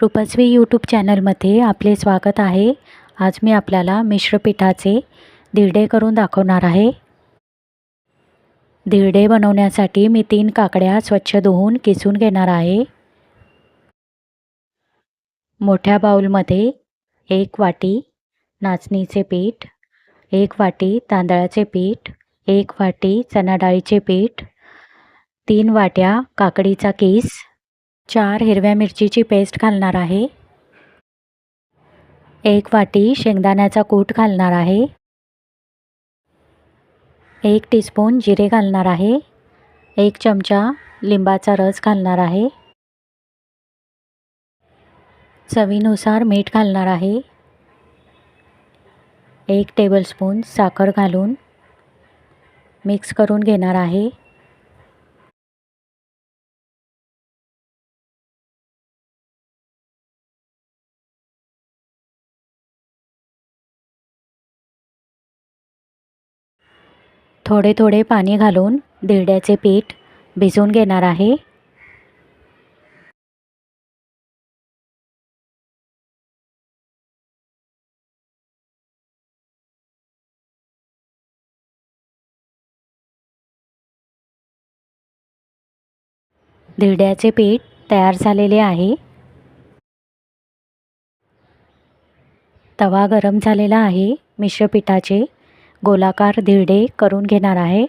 Rupashree YouTube चॅनलमध्ये आपले स्वागत आहे. आज मी आपल्याला मिश्र पिठाचे धिरडे करून दाखवणार आहे. धिरडे बनवण्यासाठी मी तीन काकड्या स्वच्छ धुवून किसून घेणार आहे. मोठ्या बाऊलमध्ये एक वाटी नाचणीचे पीठ एक वाटी तांदळाचे पीठ एक वाटी चणाडाळीचे पीठ तीन वाट्या काकडीचा केस चार हिरव्या मिरचीची पेस्ट घालणार आहे. एक वाटी शेंगदाण्याचा कूट घालणार आहे. एक टीस्पून जिरे घालणार आहे. एक चमचा लिंबाचा रस घालणार आहे. चवीनुसार मीठ घालणार आहे. एक टेबलस्पून साखर घालून मिक्स करून घेणार आहे. थोडे थोडे पाणी घालून धिरड्याचे पीठ भिजवून घेणार आहे. धिरड्याचे पीठ तयार झालेले आहे. तवा गरम झालेला आहे मिश्र पिठाचे गोलाकार धिरडे करून घेणार आहे.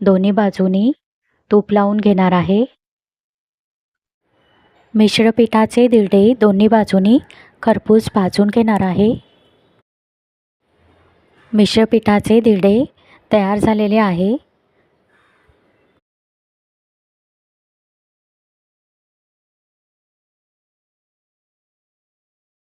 दोन्ही बाजूनी तूप लावून घेणार आहे. मिश्रपिठाचे दिरडे दोन्ही बाजूनी खरपूस भाजून घेणार आहे. मिश्रपिठाचे दिरडे तयार झालेले आहे.